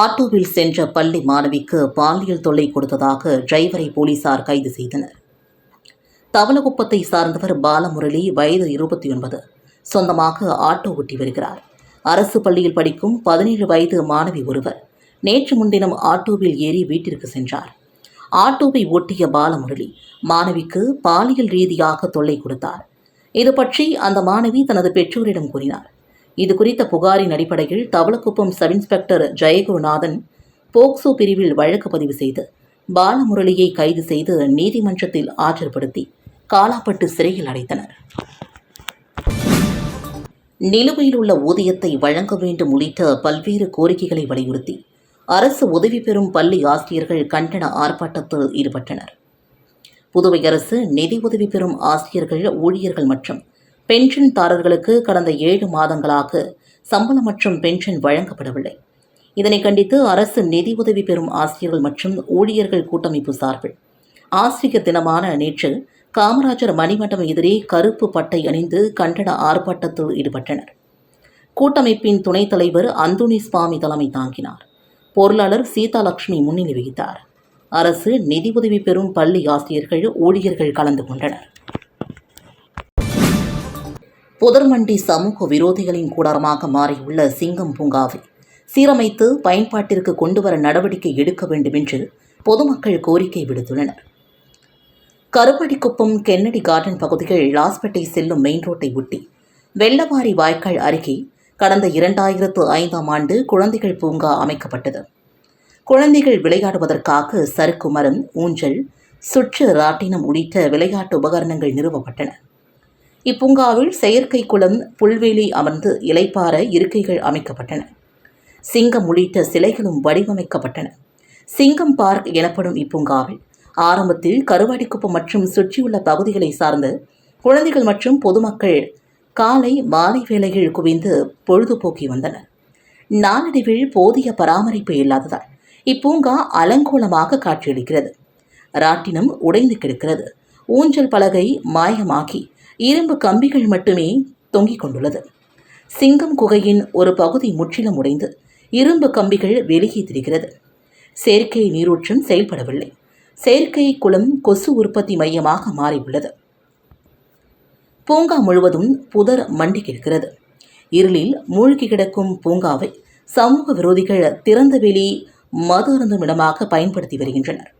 ஆட்டோவில் சென்ற பள்ளி மாணவிக்கு பாலியல் தொல்லை கொடுத்ததாக டிரைவரை போலீசார் கைது செய்தனர். தவளகுப்பத்தை சார்ந்தவர் பாலமுரளி வயது இருபத்தி ஒன்பது சொந்தமாக ஆட்டோ ஓட்டி வருகிறார். அரசு பள்ளியில் படிக்கும் பதினேழு வயது மாணவி ஒருவர் நேற்று முன்தினம் ஆட்டோவில் ஏறி வீட்டிற்கு சென்றார். ஆட்டோவை ஓட்டிய பாலமுரளி மாணவிக்கு பாலியல் ரீதியாக தொல்லை கொடுத்தார். இது பற்றி அந்த மாணவி தனது பெற்றோரிடம் கூறினார். இது குறித்த புகாரின் அடிப்படையில் Thavalakuppam sub inspector Jayagurunathan POCSO பிரிவில் வழக்கு பதிவு செய்து பாலமுரளியை கைது செய்து நீதிமன்றத்தில் ஆஜர்படுத்தி காலாப்பட்டு சிறையில் அடைத்தனர். நிலுவையில் உள்ள ஊதியத்தை வழங்க வேண்டும் உள்ளிட்ட பல்வேறு கோரிக்கைகளை வலியுறுத்தி அரசு உதவி பெறும் பள்ளி ஆசிரியர்கள் கண்டன ஆர்ப்பாட்டத்தில் ஈடுபட்டனர். புதுவை அரசு நிதி உதவி பெறும் ஆசிரியர்கள் ஊழியர்கள் மற்றும் பென்ஷன்தாரர்களுக்கு கடந்த ஏழு மாதங்களாக சம்பளம் மற்றும் பென்ஷன் வழங்கப்படவில்லை. இதனை கண்டித்து அரசு நிதி உதவி பெறும் ஆசிரியர்கள் மற்றும் ஊழியர்கள் கூட்டமைப்பு சார்பில் ஆசிரியர் தினமான நேற்று காமராஜர் மணிமண்டபம் எதிரே கருப்பு பட்டை அணிந்து கண்டன ஆர்ப்பாட்டத்தில் ஈடுபட்டனர். கூட்டமைப்பின் துணைத் தலைவர் அந்துனி சுவாமி தலைமை தாங்கினார். பொருளாளர் சீதாலட்சுமி முன்னிலை வகித்தார். அரசு நிதி உதவி பெறும் பள்ளி ஆசிரியர்கள் ஊழியர்கள் கலந்து கொண்டனர். புதர்மண்டி சமூக விரோதிகளின் கூடாரமாக மாறியுள்ள சிங்கம் பூங்காவை சீரமைத்து பயன்பாட்டிற்கு கொண்டுவர நடவடிக்கை எடுக்க வேண்டும் என்று பொதுமக்கள் கோரிக்கை விடுத்துள்ளனர். கருப்படிக்குப்பம் கென்னடி கார்டன் பகுதிகள் லாஸ்பேட்டை செல்லும் மெயின் ரோட்டை ஒட்டி வெள்ளவாரி வாய்க்கால் அருகே கடந்த இரண்டாயிரத்து ஐந்தாம் ஆண்டு குழந்தைகள் பூங்கா அமைக்கப்பட்டது. குழந்தைகள் விளையாடுவதற்காக சறுக்கு மரம் ஊஞ்சல் சுற்று ராட்டினம் உள்ளிட்ட விளையாட்டு உபகரணங்கள் நிறுவப்பட்டன. இப்பூங்காவில் செயற்கை குளம் புல்வெளி அமர்ந்து இலைப்பார இருக்கைகள் அமைக்கப்பட்டன. சிங்கம் உள்ளிட்ட சிலைகளும் வடிவமைக்கப்பட்டன. சிங்கம் பார்க் எனப்படும் இப்பூங்காவில் ஆரம்பத்தில் கருவாடிக்குப்பம் மற்றும் சுற்றியுள்ள பகுதிகளை சார்ந்த குழந்தைகள் மற்றும் பொதுமக்கள் காலை மாலை வேளையில் குவிந்து பொழுதுபோக்கி வந்தனர். நாளடைவில் போதிய பராமரிப்பு இல்லாததால் இப்பூங்கா அலங்கோலமாக காட்சியளிக்கிறது. ராட்டினம் உடைந்து கிடக்கிறது. ஊஞ்சல் பலகை மாயமாகி இரும்பு கம்பிகள் மட்டுமே தொங்கிக் கொண்டுள்ளது. சிங்கம் குகையின் ஒரு பகுதி முற்றிலும் உடைந்து இரும்பு கம்பிகள் வெளியே தெரிகிறது. செயற்கை நீரூற்றம் செயல்படவில்லை. செயற்கை குளம் கொசு உற்பத்தி மையமாக மாறியுள்ளது. பூங்கா முழுவதும் புதர் மண்டி கிடக்கிறது. இருளில் மூழ்கி கிடக்கும் பூங்காவை சமூக விரோதிகள் திறந்தவெளி மது அருந்தும் இடமாக பயன்படுத்தி வருகின்றனர்.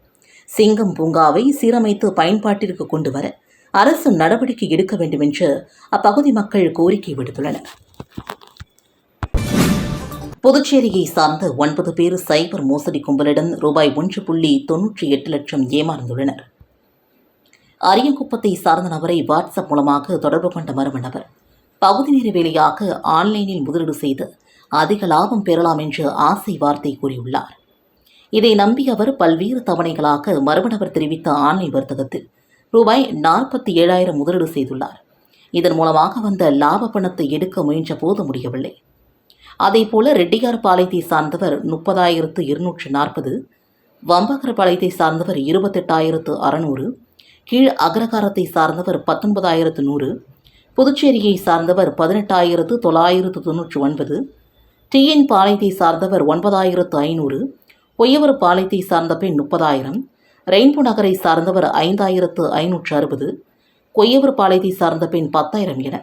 சிங்கம் பூங்காவை சீரமைத்து பயன்பாட்டிற்கு கொண்டு வர அரசு நடவடிக்கை எடுக்க வேண்டும் என்று அப்பகுதி மக்கள் கோரிக்கை விடுத்துள்ளனர். புதுச்சேரியை சார்ந்த ஒன்பது பேர் சைபர் மோசடி கும்பலிடம் ரூபாய் ஒன்று புள்ளி தொன்னூற்றி எட்டு லட்சம் ஏமாந்துள்ளனர். அரியங்குப்பத்தை சார்ந்த நபரை வாட்ஸ்அப் மூலமாக தொடர்பு கொண்ட மர்ம நபர் பகுதி நேர வேலையாக ஆன்லைனில் முதலீடு செய்து அதிக லாபம் பெறலாம் என்று ஆசை வார்த்தை கூறியுள்ளார். இதை நம்பி அவர் பல்வேறு தவணைகளாக மர்ம நபர் தெரிவித்த ஆன்லைன் வர்த்தகத்தில் ரூபாய் நாற்பத்தி ஏழாயிரம் முதலீடு செய்துள்ளார். இதன் மூலமாக வந்த லாப பணத்தை எடுக்க முயன்ற போது முடியவில்லை. அதேபோல ரெட்டியார் பாளையத்தை சார்ந்தவர் முப்பதாயிரத்து இருநூற்று நாற்பது வம்பகர பாளையத்தை சார்ந்தவர் இருபத்தெட்டாயிரத்து அறநூறு கீழ் அக்ரகாரத்தை சார்ந்தவர் பத்தொன்பதாயிரத்து நூறு புதுச்சேரியை சார்ந்தவர் பதினெட்டாயிரத்து தொள்ளாயிரத்து தொன்னூற்றி ஒன்பது டிஎன் பாளையத்தை சார்ந்தவர் ஒன்பதாயிரத்து ஐநூறு பொய்யவர் பாளையத்தை சார்ந்த பெண் முப்பதாயிரம் ரெயின்போ நகரை சார்ந்தவர் ஐந்தாயிரத்து ஐநூற்று அறுபது கொய்யவர் பாளையத்தை சார்ந்த பெண் பத்தாயிரம் என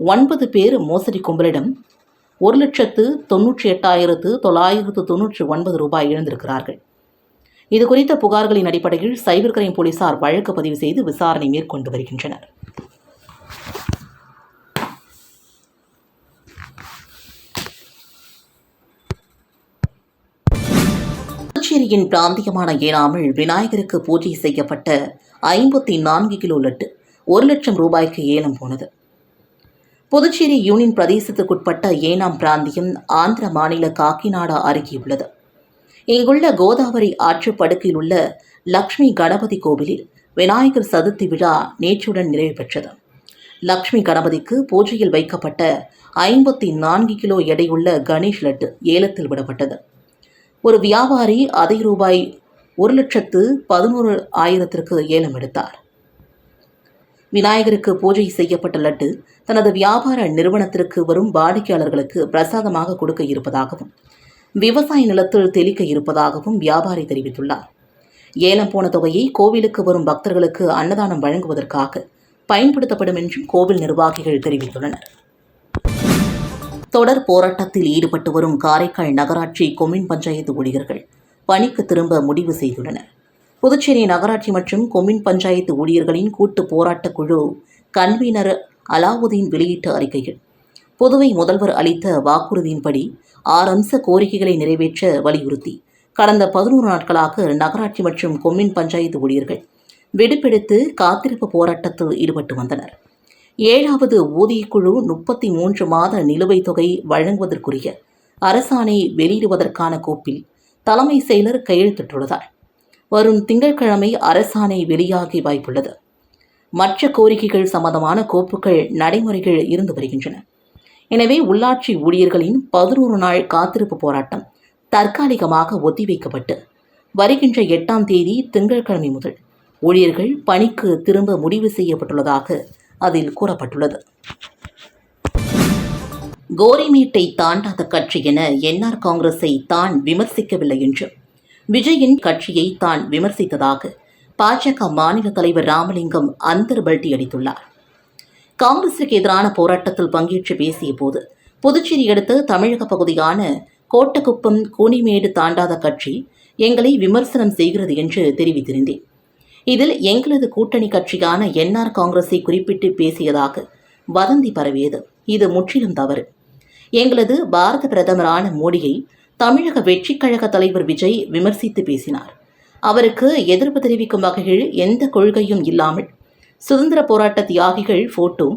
ஒன்பது பேர் மோசடி கும்பலிடம் ஒரு லட்சத்து தொன்னூற்றி எட்டாயிரத்து தொள்ளாயிரத்து தொன்னூற்றி ஒன்பது ரூபாய் இழந்திருக்கிறார்கள். இது குறித்த புகார்களின் அடிப்படையில் சைபர் கிரைம் போலீசார் வழக்கு பதிவு செய்து விசாரணை மேற்கொண்டு வருகின்றனர். புதுச்சேரியின் பிராந்தியமான ஏனாமில் விநாயகருக்கு பூஜை செய்யப்பட்ட ஐம்பத்தி நான்கு கிலோ லட்டு ஒரு லட்சம் ரூபாய்க்கு ஏலம் போனது. புதுச்சேரி யூனியன் பிரதேசத்துக்குட்பட்ட ஏனாம் பிராந்தியம் ஆந்திர மாநில காக்கிநாடா அருகே உள்ளது. இங்குள்ள கோதாவரி ஆற்றுப்படுக்கையில் உள்ள லக்ஷ்மி கணபதி கோவிலில் விநாயகர் சதுர்த்தி விழா நேற்றுடன் நிறைவு பெற்றது. லக்ஷ்மி கணபதிக்கு பூஜையில் வைக்கப்பட்ட ஐம்பத்தி நான்கு கிலோ எடையுள்ள கணேஷ் லட்டு ஏலத்தில் விடப்பட்டது. ஒரு வியாபாரி அதை ரூபாய் ஒரு லட்சத்து பதினோரு ஆயிரத்திற்கு ஏலம் எடுத்தார். விநாயகருக்கு பூஜை செய்யப்பட்ட லட்டு தனது வியாபார நிறுவனத்திற்கு வரும் வாடிக்கையாளர்களுக்கு பிரசாதமாக கொடுக்க இருப்பதாகவும் விவசாய நிலத்தில் தெளிக்க இருப்பதாகவும் வியாபாரி தெரிவித்துள்ளார். ஏலம் போன தொகையை கோவிலுக்கு வரும் பக்தர்களுக்கு அன்னதானம் வழங்குவதற்காக பயன்படுத்தப்படும் என்றும் கோவில் நிர்வாகிகள் தெரிவித்துள்ளனர். தொடர் போராட்டத்தில் ஈடுபட்டு வரும் காரைக்கால் நகராட்சி கொம்யூன் பஞ்சாயத்து ஊழியர்கள் பணிக்கு திரும்ப முடிவு செய்துள்ளனர். புதுச்சேரி நகராட்சி மற்றும் கொம்யூன் பஞ்சாயத்து ஊழியர்களின் கூட்டு போராட்டக் குழு கன்வீனர் அலாவுதீன் வெளியிட்ட அறிக்கையில் புதுவை முதல்வர் அளித்த வாக்குறுதியின்படி ஆறு அம்ச கோரிக்கைகளை நிறைவேற்ற வலியுறுத்தி கடந்த பதினோரு நாட்களாக நகராட்சி மற்றும் கொம்யூன் பஞ்சாயத்து ஊழியர்கள் வெடிப்பெடுத்து காத்திருப்பு போராட்டத்தில் ஈடுபட்டு வந்தனர். ஏழாவது ஊதியக்குழு முப்பத்தி மூன்று மாத நிலுவைத் தொகை வழங்குவதற்குரிய அரசாணை வெளியிடுவதற்கான கோப்பில் தலைமை செயலர் கையெழுத்திட்டுள்ளதால் வரும் திங்கட்கிழமை அரசாணை வெளியாகி வாய்ப்புள்ளது. மற்ற கோரிக்கைகள் சம்பந்தமான கோப்புகள் நடைமுறைகள் இருந்து வருகின்றன. எனவே உள்ளாட்சி ஊழியர்களின் பதினோரு நாள் காத்திருப்பு போராட்டம் தற்காலிகமாக ஒத்திவைக்கப்பட்டு வருகின்ற எட்டாம் தேதி திங்கட்கிழமை முதல் ஊழியர்கள் பணிக்கு திரும்ப முடிவு செய்யப்பட்டுள்ளதாக அதில் கூறப்பட்டுள்ளது. கோரிமேட்டை தாண்டாத கட்சி என என்ஆர் காங்கிரஸை தான் விமர்சிக்கவில்லை என்றும் விஜயின் கட்சியை தான் விமர்சித்ததாக பாஜக மாநில தலைவர் ராமலிங்கம் அந்தர் பல்டி அடித்துள்ளார். காங்கிரசுக்கு எதிரான போராட்டத்தில் பங்கேற்று பேசிய போது புதுச்சேரி அடுத்த தமிழக பகுதியான கோட்டக்குப்பம் கூனிமேடு தாண்டாத கட்சி எங்களை விமர்சனம் செய்கிறது என்று தெரிவித்திருந்தேன். இதில் எங்களது கூட்டணி கட்சியான என்ஆர் காங்கிரஸை குறிப்பிட்டு பேசியதாக வதந்தி பரவியது. இது முற்றிலும் தவறு. எங்களது பாரத பிரதமரான மோடியை தமிழக வெற்றிக் கழக தலைவர் விஜய் விமர்சித்து பேசினார். அவருக்கு எதிர்ப்பு தெரிவிக்கும் வகையில் எந்த கொள்கையும் இல்லாமல் சுதந்திர போராட்ட தியாகிகள் போட்டோ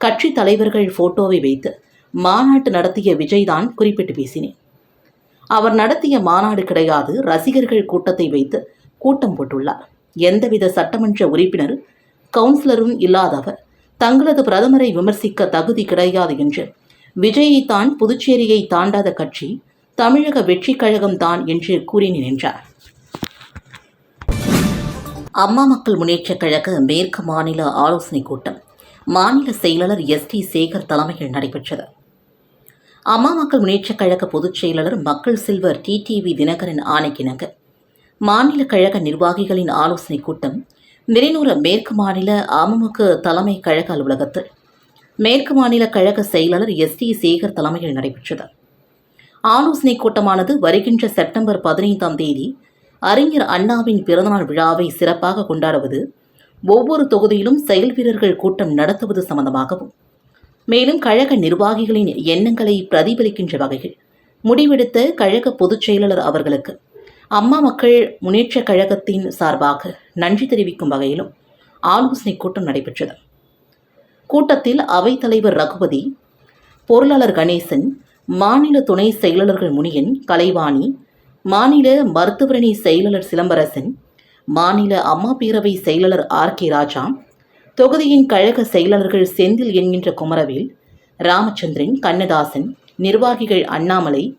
கட்சி தலைவர்கள் போட்டோவை வைத்து மாநாட்டு நடத்திய விஜய்தான் குறிப்பிட்டு பேசினேன். அவர் நடத்திய மாநாடு கிடையாது ரசிகர்கள் கூட்டத்தை வைத்து கூட்டம் போட்டுள்ளார். எந்தவித சட்டமன்ற உறுப்பினர் கவுன்சிலரும் இல்லாதவர் தங்களது பிரதமரை விமர்சிக்க தகுதி கிடையாது என்று விஜயைத்தான் புதுச்சேரியை தாண்டாத கட்சி தமிழக வெற்றிக் கழகம் தான் என்று கூறி நின்றார். அம்மா மக்கள் முன்னேற்றக் கழக மேற்கு மாநில ஆலோசனைக் கூட்டம் மாநில செயலாளர் எஸ் டி சேகர் தலைமையில் நடைபெற்றது. அம்மா மக்கள் முன்னேற்றக் கழக பொதுச் செயலாளர் மக்கள் செல்வர் டிடிவி தினகரன் ஆணைக்கிணங்க மாநில கழக நிர்வாகிகளின் ஆலோசனைக் கூட்டம் மிரினூர மேற்கு மாநில அமமுக தலைமை கழக அலுவலகத்தில். மேற்கு மாநில கழக செயலாளர் எஸ் டி சேகர் தலைமையில் நடைபெற்றது. ஆலோசனைக் கூட்டமானது வருகின்ற செப்டம்பர் பதினைந்தாம் தேதி அறிஞர் அண்ணாவின் பிறந்தநாள் விழாவை சிறப்பாக கொண்டாடுவது ஒவ்வொரு தொகுதியிலும் செயல் வீரர்கள் கூட்டம் நடத்துவது சம்பந்தமாகவும் மேலும் கழக நிர்வாகிகளின் எண்ணங்களை பிரதிபலிக்கின்ற வகையில் முடிவெடுத்த கழக பொதுச் செயலாளர் அவர்களுக்கு அம்மா மக்கள் முன்னேற்றக் கழகத்தின் சார்பாக நன்றி தெரிவிக்கும் வகையிலும் ஆலோசனைக் கூட்டம் நடைபெற்றது. கூட்டத்தில் அவைத்தலைவர் ரகுபதி பொருளாளர் கணேசன் மாநில துணை செயலாளர்கள் முனியன் கலைவாணி மாநில மருத்துவரணி செயலாளர் சிலம்பரசன் மாநில அம்மா பேரவை செயலாளர் ஆர் கே ராஜா தொகுதியின் கழக செயலாளர்கள் செந்தில் என்கின்ற குமரவேல் ராமச்சந்திரன் கண்ணதாசன் நிர்வாகிகள் அண்ணாமலை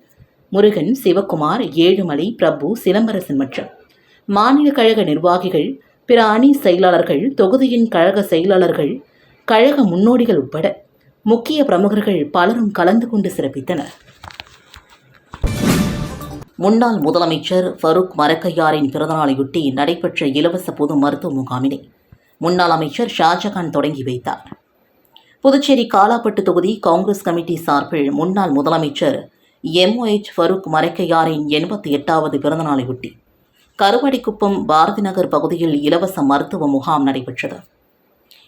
முருகன் சிவக்குமார் ஏழுமலை பிரபு சிலம்பரசன் மற்றும் மாநில கழக நிர்வாகிகள் பிற அணி செயலாளர்கள் தொகுதியின் கழக செயலாளர்கள் கழக முன்னோடிகள் உட்பட முக்கிய பிரமுகர்கள் பலரும் கலந்து கொண்டு சிறப்பித்தனர். முன்னாள் முதலமைச்சர் ஃபரூக் மரக்கையாரின் பிறந்தநாளையொட்டி நடைபெற்ற இலவச பொது மருத்துவ முகாமினை முன்னாள் அமைச்சர் ஷாஜகான் தொடங்கி வைத்தார். புதுச்சேரி காலாப்பட்டு தொகுதி காங்கிரஸ் கமிட்டி சார்பில் முன்னாள் முதலமைச்சர் எம்ஒஎச் ஃபருக் மரக்கையாரின் எண்பத்தி எட்டாவது பிறந்தநாளையொட்டி கருவடிக்குப்பம் பாரதி நகர் பகுதியில் இலவச மருத்துவ முகாம் நடைபெற்றது.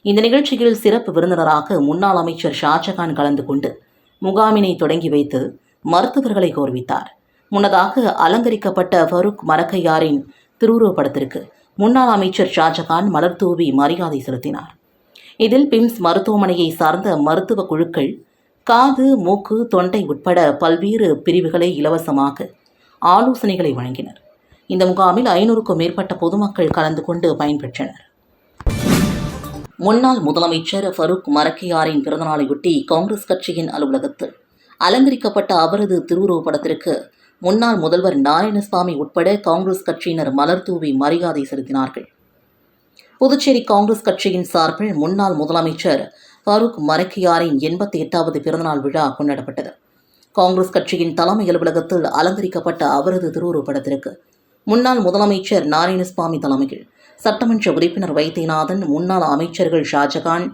இந்த நிகழ்ச்சியில் சிறப்பு விருந்தினராக முன்னாள் அமைச்சர் ஷாஜகான் கலந்து கொண்டு முகாமினை தொடங்கி வைத்து மருத்துவர்களை கௌரவித்தார். முன்னதாக அலங்கரிக்கப்பட்ட ஃபருக் மரக்கையாரின் திருவுருவப்படத்திற்கு முன்னாள் அமைச்சர் ஷாஜகான் மலர் தூவி மரியாதை செலுத்தினார். இதில் பிம்ஸ் மருத்துவமனையை சார்ந்த மருத்துவ குழுக்கள் காது மூக்கு தொண்டை உட்பட பல்வேறு பிரிவுகளை இலவசமாக ஆலோசனைகளை வழங்கினர். இந்த முகாமில் ஐநூறுக்கும் மேற்பட்ட பொதுமக்கள் கலந்து கொண்டு பயன்பெற்றனர். முன்னாள் முதலமைச்சர் ஃபரூக் மரக்கியாரின் பிறந்தநாளையொட்டி காங்கிரஸ் கட்சியின் அலுவலகத்தில் அலங்கரிக்கப்பட்ட அவரது திருவுருவப்படத்திற்கு முன்னாள் முதல்வர் நாராயணசாமி உட்பட காங்கிரஸ் கட்சியினர் மலர் தூவி மரியாதை செலுத்தினார்கள். புதுச்சேரி காங்கிரஸ் கட்சியின் சார்பில் முன்னாள் முதலமைச்சர் ஃபரூக் மரக்கியாரின் எண்பத்தி எட்டாவது பிறந்தநாள் விழா கொண்டாடப்பட்டது. காங்கிரஸ் கட்சியின் தலைமை அலுவலகத்தில் அலங்கரிக்கப்பட்ட அவரது திருவுருவப்படத்திற்கு முன்னாள் முதலமைச்சர் நாராயணசுவாமி தலைமையில் சட்டமன்ற உறுப்பினர் வைத்தியநாதன் முன்னாள் அமைச்சர்கள் ஷாஜகான்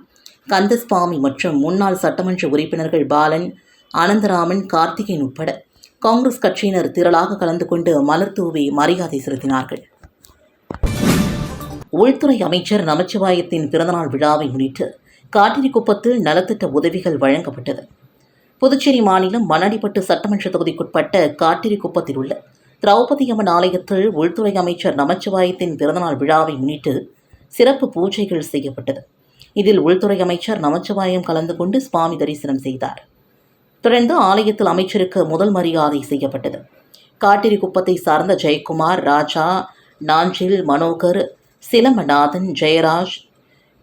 கந்தசுவாமி மற்றும் முன்னாள் சட்டமன்ற உறுப்பினர்கள் பாலன் அனந்தராமன் கார்த்திகேயன் உட்பட காங்கிரஸ் கட்சியினர் திரளாக கலந்து கொண்டு மலர் தூவி மரியாதை செலுத்தினார்கள். உள்துறை அமைச்சர் நமச்சிவாயத்தின் பிறந்தநாள் விழாவை முன்னிட்டு காட்டிரிக்குப்பத்தில் நலத்திட்ட உதவிகள் வழங்கப்பட்டது. புதுச்சேரி மாநிலம் மணடிப்பட்டு சட்டமன்ற தொகுதிக்குட்பட்ட காட்டிரிக்குப்பத்தில் உள்ள திரௌபதி அம்மன் ஆலயத்தில் உள்துறை அமைச்சர் நமச்சிவாயத்தின் பிறந்தநாள் விழாவை முன்னிட்டு சிறப்பு பூஜைகள் செய்யப்பட்டது. இதில் உள்துறை அமைச்சர் நமச்சிவாயம் கலந்து கொண்டு சுவாமி தரிசனம் செய்தார். தொடர்ந்து ஆலயத்தில் அமைச்சருக்கு முதல் மரியாதை செய்யப்பட்டது. காட்டிரிக்குப்பத்தை சார்ந்த ஜெயக்குமார் ராஜா நாஞ்சில் மனோகர் சிலம்பநாதன் ஜெயராஜ்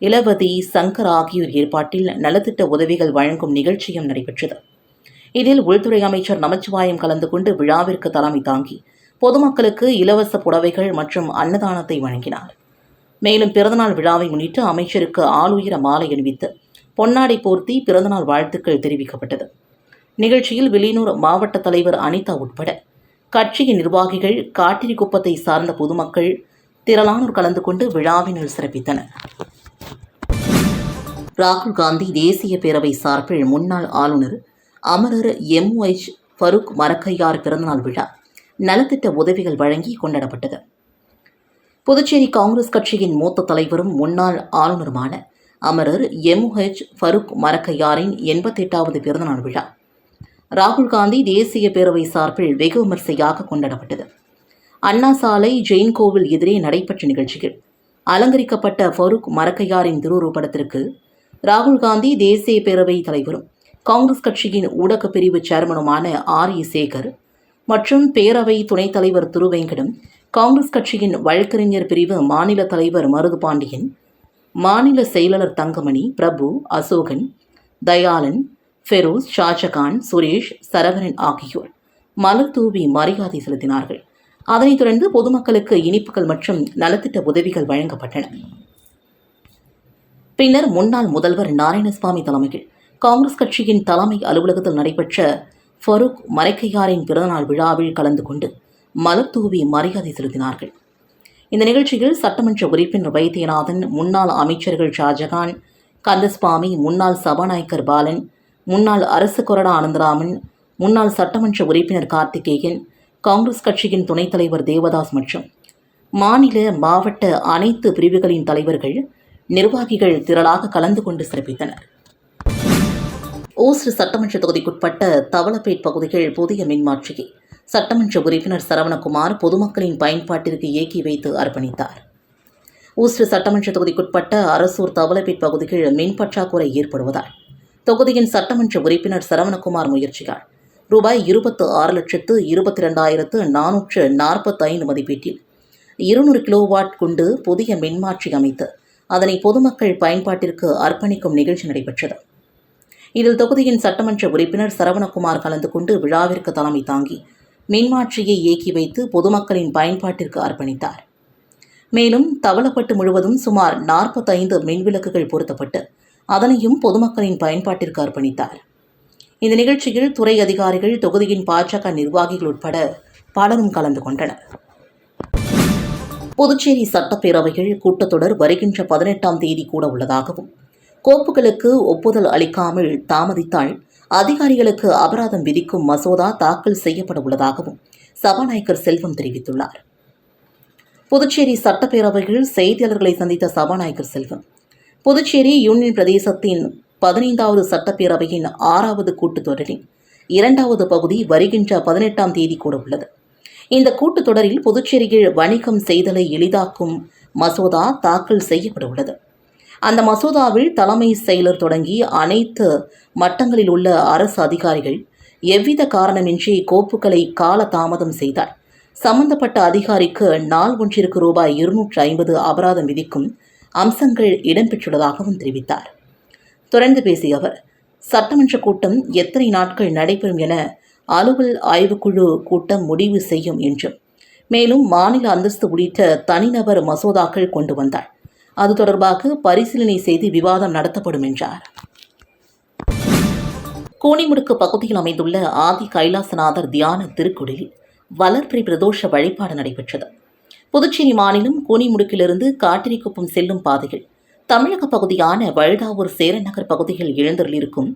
இளவதி சங்கர் ஆகியோர் ஏற்பாட்டில் நலத்திட்ட உதவிகள் வழங்கும் நிகழ்ச்சியும் நடைபெற்றது. இதில் உள்துறை அமைச்சர் நமச்சிவாயம் கலந்து கொண்டு விழாவிற்கு தலைமை தாங்கி பொதுமக்களுக்கு இலவச புடவைகள் மற்றும் அன்னதானத்தை வழங்கினார். மேலும் பிறந்தநாள் விழாவை முன்னிட்டு அமைச்சருக்கு ஆளுயர மாலை அணிவித்து பொன்னாடை போர்த்தி பிறந்தநாள் வாழ்த்துக்கள் தெரிவிக்கப்பட்டது. நிகழ்ச்சியில் வில்லியனூர் மாவட்ட தலைவர் அனிதா உட்பட கட்சியின் நிர்வாகிகள் காட்டிரிக்குப்பத்தை சார்ந்த பொதுமக்கள் திரளானோர் கலந்து கொண்டு விழாவினர் சிறப்பித்தனர். ராகுல் காந்தி தேசிய பேரவை சார்பில் முன்னாள் ஆளுநர் அமரர் எம்ஒஎச் ஃபருக் மரக்கையார் பிறந்தநாள் விழா நலத்திட்ட உதவிகள் வழங்கி கொண்டாடப்பட்டது. புதுச்சேரி காங்கிரஸ் கட்சியின் மூத்த தலைவரும் முன்னாள் ஆளுநருமான அமரர் எம்ஹெச் ஃபருக் மரக்கையாரின் எண்பத்தெட்டாவது பிறந்தநாள் விழா ராகுல் காந்தி தேசிய பேரவை சார்பில் வெகு விமர்சையாக கொண்டாடப்பட்டது. அண்ணா சாலை ஜெயின் கோவில் எதிரே நடைபெற்ற நிகழ்ச்சியில் அலங்கரிக்கப்பட்ட ஃபருக் மரக்கையாரின் திருவுருவப்படத்திற்கு ராகுல் காந்தி தேசிய பேரவை தலைவரும். காங்கிரஸ் கட்சியின் ஊடகப் பிரிவு சேர்மனுமான ஆர் இ சேகர் மற்றும் பேரவை துணைத் தலைவர் திருவேங்கடம் காங்கிரஸ் கட்சியின் வழக்கறிஞர் பிரிவு மாநில தலைவர் மருது பாண்டியன் மாநில செயலாளர் தங்கமணி பிரபு அசோகன் தயாளன் ஃபெரோஸ் ஷாஜகான் சுரேஷ் சரவணன் ஆகியோர் மலர் தூவி மரியாதை செலுத்தினார்கள். அதனைத் தொடர்ந்து பொதுமக்களுக்கு இனிப்புகள் மற்றும் நலத்திட்ட உதவிகள் வழங்கப்பட்டன. பின்னர் முன்னாள் முதல்வர் நாராயணசுவாமி தலைமையில் காங்கிரஸ் கட்சியின் தலைமை அலுவலகத்தில் நடைபெற்ற ஃபரூக் மரைக்கையாரின் பிறந்தநாள் விழாவில் கலந்து கொண்டு மலர் தூவி மரியாதை செலுத்தினார்கள். இந்த நிகழ்ச்சியில் சட்டமன்ற உறுப்பினர் வைத்தியநாதன் முன்னாள் அமைச்சர்கள் ஷாஜகான் கந்தசுவாமி முன்னாள் சபாநாயகர் பாலன் முன்னாள் அரசு கொறடா ஆனந்தராமன் முன்னாள் சட்டமன்ற உறுப்பினர் கார்த்திகேயன் காங்கிரஸ் கட்சியின் துணைத் தலைவர் தேவதாஸ் மற்றும் மாநில மாவட்ட அனைத்து பிரிவுகளின் தலைவர்கள் நிர்வாகிகள் திரளாக கலந்து கொண்டு சிறப்பித்தனர். ஓசூர் சட்டமன்ற தொகுதிக்குட்பட்ட தவளப்பேட் பகுதிகள் புதிய மின்மாற்றியை சட்டமன்ற உறுப்பினர் சரவணகுமார் பொதுமக்களின் பயன்பாட்டிற்கு இயக்கி வைத்து அர்ப்பணித்தார். ஊஸ்ட் சட்டமன்ற தொகுதிக்குட்பட்ட அரசூர் தவளப்பேட் பகுதிகள் மின் பற்றாக்குறை ஏற்படுவதால் தொகுதியின் சட்டமன்ற உறுப்பினர் சரவணகுமார் முயற்சியால் ரூபாய் இருபத்து ஆறு லட்சத்து இருபத்தி ரெண்டாயிரத்து நானூற்று நாற்பத்தைந்து மதிப்பீட்டில் இருநூறு கிலோவாட் கொண்டு புதிய மின்மாற்றி அமைத்து அதனை பொதுமக்கள் பயன்பாட்டிற்கு அர்ப்பணிக்கும் நிகழ்ச்சி நடைபெற்றது. இதில் தொகுதியின் சட்டமன்ற உறுப்பினர் சரவணகுமார் கலந்து கொண்டு விழாவிற்கு தலைமை தாங்கி மின்மாற்றியை இயக்கி வைத்து பொதுமக்களின் பயன்பாட்டிற்கு அர்ப்பணித்தார். மேலும் தவளப்பட்டு முழுவதும் சுமார் நாற்பத்தைந்து மின்விளக்குகள் பொருத்தப்பட்டு அதனையும் பொதுமக்களின் பயன்பாட்டிற்கு அர்ப்பணித்தார். இந்த நிகழ்ச்சியில் துறை அதிகாரிகள் தொகுதியின் பாஜக நிர்வாகிகள் உட்பட பலரும் கலந்து கொண்டனர். புதுச்சேரி சட்டப்பேரவையில் கூட்டத்தொடர் வருகின்ற பதினெட்டாம் தேதி கூட உள்ளதாகவும் கோப்புகளுக்கு ஒப்புதல் அளிக்காமல் தாமதித்தால் அதிகாரிகளுக்கு அபராதம் விதிக்கும் மசோதா தாக்கல் செய்யப்பட உள்ளதாகவும் சபாநாயகர் செல்வம் தெரிவித்துள்ளார். புதுச்சேரி சட்டப்பேரவையில் செய்தியாளர்களை சந்தித்த சபாநாயகர் செல்வம் புதுச்சேரி யூனியன் பிரதேசத்தின் பதினைந்தாவது சட்டப்பேரவையின் ஆறாவது கூட்டத்தொடரின் இரண்டாவது பகுதி வருகின்ற பதினெட்டாம் தேதி கூட உள்ளது. இந்த கூட்டத்தொடரில் புதுச்சேரியில் வணிகம் செய்தலை எளிதாக்கும் மசோதா தாக்கல் செய்யப்பட உள்ளது அந்த மசோதாவில் தலைமை செயலர் தொடங்கி அனைத்து மட்டங்களில் உள்ள அரசு அதிகாரிகள் எவ்வித காரணமின்றி கோப்புகளை கால தாமதம் செய்தார். சம்பந்தப்பட்ட அதிகாரிக்கு நாள் ஒன்றிற்கு ரூபாய் இருநூற்று ஐம்பது அபராதம் விதிக்கும் அம்சங்கள் இடம்பெற்றுள்ளதாகவும் தெரிவித்தார். தொடர்ந்து பேசிய அவர் சட்டமன்ற கூட்டம் எத்தனை நாட்கள் நடைபெறும் என அலுவல் ஆய்வுக்குழு கூட்டம் முடிவு செய்யும் என்றும். மேலும் மாநில அந்தஸ்து உள்ளிட்ட தனிநபர் மசோதாக்கள் கொண்டு வந்தார். அது தொடர்பாக பரிசீலனை செய்து விவாதம் நடத்தப்படும் என்றார். கோணிமுடுக்கு பகுதியில் அமைந்துள்ள ஆதி கைலாசநாதர் தியான திருக்குடிலில் வளர்பிறை பிரதோஷ வழிபாடு நடைபெற்றது. புதுச்சேரி மாநிலம் கோணிமுடுக்கிலிருந்து காட்டிரிக்குப்பம் செல்லும் பாதையில் தமிழக பகுதியான வழுதாவூர் சேரநகர் பகுதியில் எழுந்தருளிருக்கும்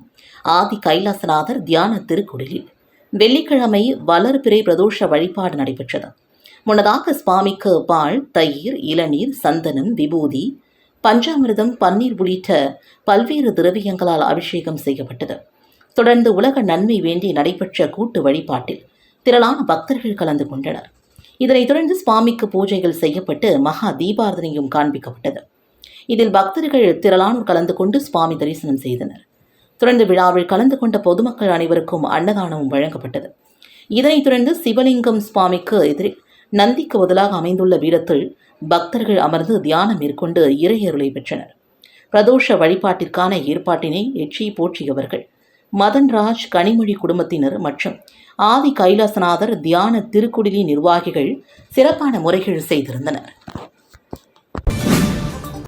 ஆதி கைலாசநாதர் தியான திருக்குடலில் வெள்ளிக்கிழமை வளர்பிறை பிரதோஷ வழிபாடு நடைபெற்றது. முன்னதாக சுவாமிக்கு பால் தயிர் இளநீர் சந்தனம் விபூதி பஞ்சாமிர்தம் பன்னீர் உள்ளிட்ட பல்வேறு திரவியங்களால் அபிஷேகம் செய்யப்பட்டது. தொடர்ந்து உலக நன்மை வேண்டி நடைபெற்ற கூட்டு வழிபாட்டில் திரளான பக்தர்கள் கலந்து கொண்டனர். இதனைத் தொடர்ந்து சுவாமிக்கு பூஜைகள் செய்யப்பட்டு மகா தீபாரதனையும் காண்பிக்கப்பட்டது. இதில் பக்தர்கள் திரளானோர் கலந்து கொண்டு சுவாமி தரிசனம் செய்தனர். தொடர்ந்து விழாவில் கலந்து கொண்ட பொதுமக்கள் அனைவருக்கும் அன்னதானமும் வழங்கப்பட்டது. இதனைத் தொடர்ந்து சிவலிங்கம் சுவாமிக்கு எதிரே நந்திக்கு பதிலாக அமைந்துள்ள பீடத்தில் பக்தர்கள் அமர்ந்து தியானம் மேற்கொண்டு இறையருளை பெற்றனர். பிரதோஷ வழிபாட்டிற்கான ஏற்பாட்டினை எச்சி போற்றியவர்கள் மதன்ராஜ் கனிமொழி குடும்பத்தினர் மற்றும் ஆதி கைலாசநாதர் தியான திருக்குடிலி நிர்வாகிகள் சிறப்பான முறைகள் செய்திருந்தனர்.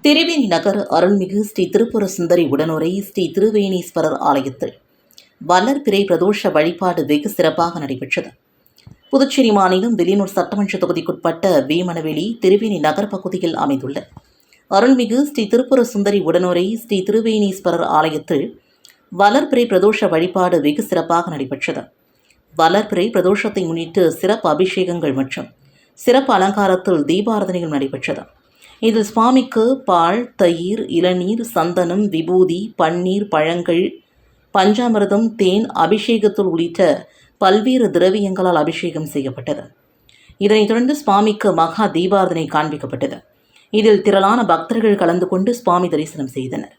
திருவேணி நகர் அருள்மிகு ஸ்ரீ திருப்புர சுந்தரி உடனுரை ஸ்ரீ திருவேணீஸ்வரர் ஆலயத்தில் வல்லர்பிறை பிரதோஷ வழிபாடு வெகு சிறப்பாக நடைபெற்றது. புதுச்சேரி மாநிலம் வெளியூர் சட்டமன்ற தொகுதிக்குட்பட்ட வீமனவெளி திருவேணி நகர் பகுதியில் அமைந்துள்ள அருள்மிகு ஸ்ரீ திருப்புர சுந்தரி உடனுரை ஸ்ரீ திருவேணீஸ்வரர் ஆலயத்தில் வளர்பிறை பிரதோஷ வழிபாடு வெகு சிறப்பாக நடைபெற்றது. வளர்பிறை பிரதோஷத்தை முன்னிட்டு சிறப்பு அபிஷேகங்கள் மற்றும் சிறப்பு அலங்காரத்தில் தீபாரதனைகள் நடைபெற்றது. இதில் சுவாமிக்கு பால் தயிர் இளநீர் சந்தனம் விபூதி பன்னீர் பழங்கள் பஞ்சாமிரதம் தேன் அபிஷேகத்தூள் உள்ளிட்ட பல்வேறு திரவியங்களால் அபிஷேகம் செய்யப்பட்டது. இதனைத் தொடர்ந்து சுவாமிக்கு மகா தீபாரதனை காண்பிக்கப்பட்டது. இதில் திரளான பக்தர்கள் கலந்து கொண்டு சுவாமி தரிசனம் செய்தனர்.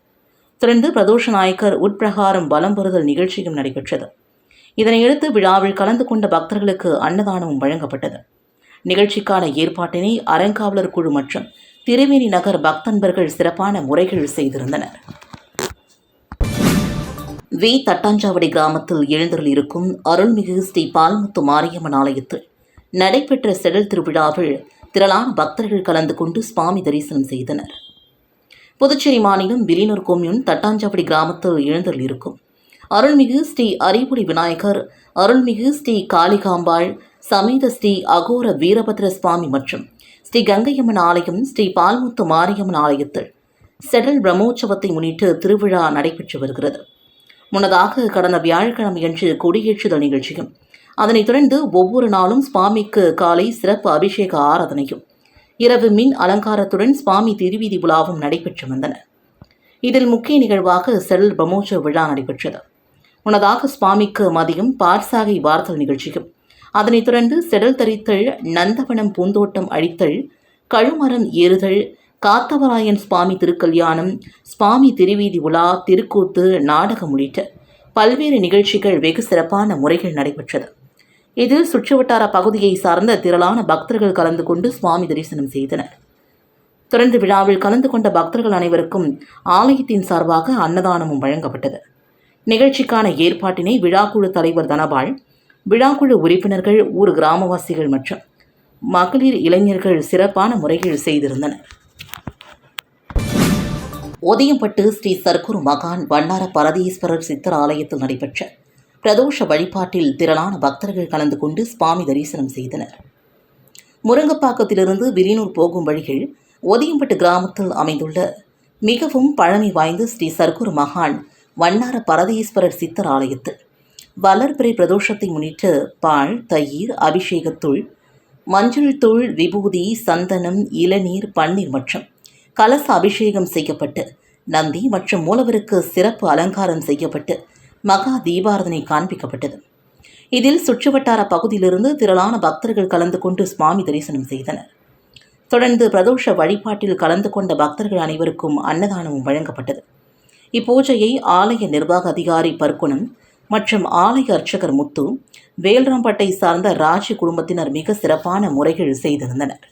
தொடர்ந்து பிரதோஷ நாயக்கர் உட்பிரகாரம் பலம் பெறுதல் நிகழ்ச்சியும் நடைபெற்றது. இதனையடுத்து விழாவில் கலந்து கொண்ட பக்தர்களுக்கு அன்னதானமும் வழங்கப்பட்டது. நிகழ்ச்சிக்கான ஏற்பாட்டினை அறங்காவலர் குழு மற்றும் திருவேணி நகர் பக்தன்பர்கள் சிறப்பான முறைகள் செய்திருந்தனர். வி. தட்டாஞ்சாவடி கிராமத்தில் எழுந்தருளிருக்கும் அருள்மிகு ஸ்ரீ பால்முத்து மாரியம்மன் ஆலயத்தில் நடைபெற்ற செடல் திருவிழாவில் திரளான பக்தர்கள் கலந்து கொண்டு சுவாமி தரிசனம் செய்தனர். புதுச்சேரி மாநிலம் விலினூர் கொம்யூன் தட்டாஞ்சாவடி கிராமத்தில் எழுந்தருளிருக்கும் அருள்மிகு ஸ்ரீ அறிவுடி விநாயகர் அருள்மிகு ஸ்ரீ காளிகாம்பாள் சமேத ஸ்ரீ அகோர வீரபத்ர சுவாமி மற்றும் ஸ்ரீ கங்கையம்மன் ஆலயம் ஸ்ரீ பால்முத்து மாரியம்மன் ஆலயத்தில் செடல் பிரம்மோற்சவத்தை முன்னிட்டு திருவிழா நடைபெற்று வருகிறது. முன்னதாக கடந்த வியாழக்கிழமையன்று கொடியேற்றுதல் நிகழ்ச்சியும் அதனைத் தொடர்ந்து ஒவ்வொரு நாளும் சுவாமிக்கு காலை சிறப்பு அபிஷேக ஆராதனையும் இரவு மின் அலங்காரத்துடன் சுவாமி திருவீதி உலாவும் நடைபெற்று வந்தன. இதில் முக்கிய நிகழ்வாக செடல் பிரம்மோற்சவ விழா நடைபெற்றது. முன்னதாக சுவாமிக்கு மதியம் பார்சாகை வார்த்தல் நிகழ்ச்சியும் அதனைத் தொடர்ந்து செடல் தரித்தல் நந்தவனம் பூந்தோட்டம் அழித்தல் கழுமரம் ஏறுதல் காத்தவராயன் சுவாமி திருக்கல்யாணம் சுவாமி திருவீதி உலா திருக்கூத்து நாடகம் உள்ளிட்ட பல்வேறு நிகழ்ச்சிகள் வெகு சிறப்பான முறைகள் நடைபெற்றது. இதில் சுற்றுவட்டார பகுதியை சார்ந்த திரளான பக்தர்கள் கலந்து கொண்டு சுவாமி தரிசனம் செய்தனர். தொடர்ந்து விழாவில் கலந்து கொண்ட பக்தர்கள் அனைவருக்கும் ஆலயத்தின் சார்பாக அன்னதானமும் வழங்கப்பட்டது. நிகழ்ச்சிக்கான ஏற்பாட்டினை விழாக்குழு தலைவர் தனபால் விழாக்குழு உறுப்பினர்கள் ஊர் கிராமவாசிகள் மற்றும் மகளிர் இளைஞர்கள் சிறப்பான முறையில் செய்திருந்தனர். ஒதியம்பட்டு ஸ்ரீ சர்க்குரு மகான் வண்ணார பரதீஸ்வரர் சித்தர் ஆலயத்தில் நடைபெற்ற பிரதோஷ வழிபாட்டில் திரளான பக்தர்கள் கலந்து கொண்டு சுவாமி தரிசனம் செய்தனர். முருங்கப்பாக்கத்திலிருந்து விரினூர் போகும் வழிகள் ஒதியம்பட்டு கிராமத்தில் அமைந்துள்ள மிகவும் பழமை வாய்ந்த ஸ்ரீ சர்க்குரு மகான் வண்ணார பரதீஸ்வரர் சித்தர் ஆலயத்தில் வளர்பிறை பிரதோஷத்தை முன்னிட்டு பால் தயிர் அபிஷேகத்தூள் மஞ்சள் தூள் விபூதி சந்தனம் இளநீர் பன்னீர் மற்றும் கலச அபிஷேகம் செய்யப்பட்டு நந்தி மற்றும் மூலவருக்கு சிறப்பு அலங்காரம் செய்யப்பட்டு மகா தீபாரதனை காண்பிக்கப்பட்டது. இதில் சுற்றுவட்டார பகுதியிலிருந்து திரளான பக்தர்கள் கலந்து கொண்டு சுவாமி தரிசனம் செய்தனர். தொடர்ந்து பிரதோஷ வழிபாட்டில் கலந்து கொண்ட பக்தர்கள் அனைவருக்கும் அன்னதானமும் வழங்கப்பட்டது. இப்பூஜையை ஆலய நிர்வாக அதிகாரி பர்க்குணம் மற்றும் ஆலய அர்ச்சகர் முத்து வேல்ராம்பட்டை சார்ந்த ராஜ குடும்பத்தினர் மிக சிறப்பான முறைகள் செய்திருந்தனர்.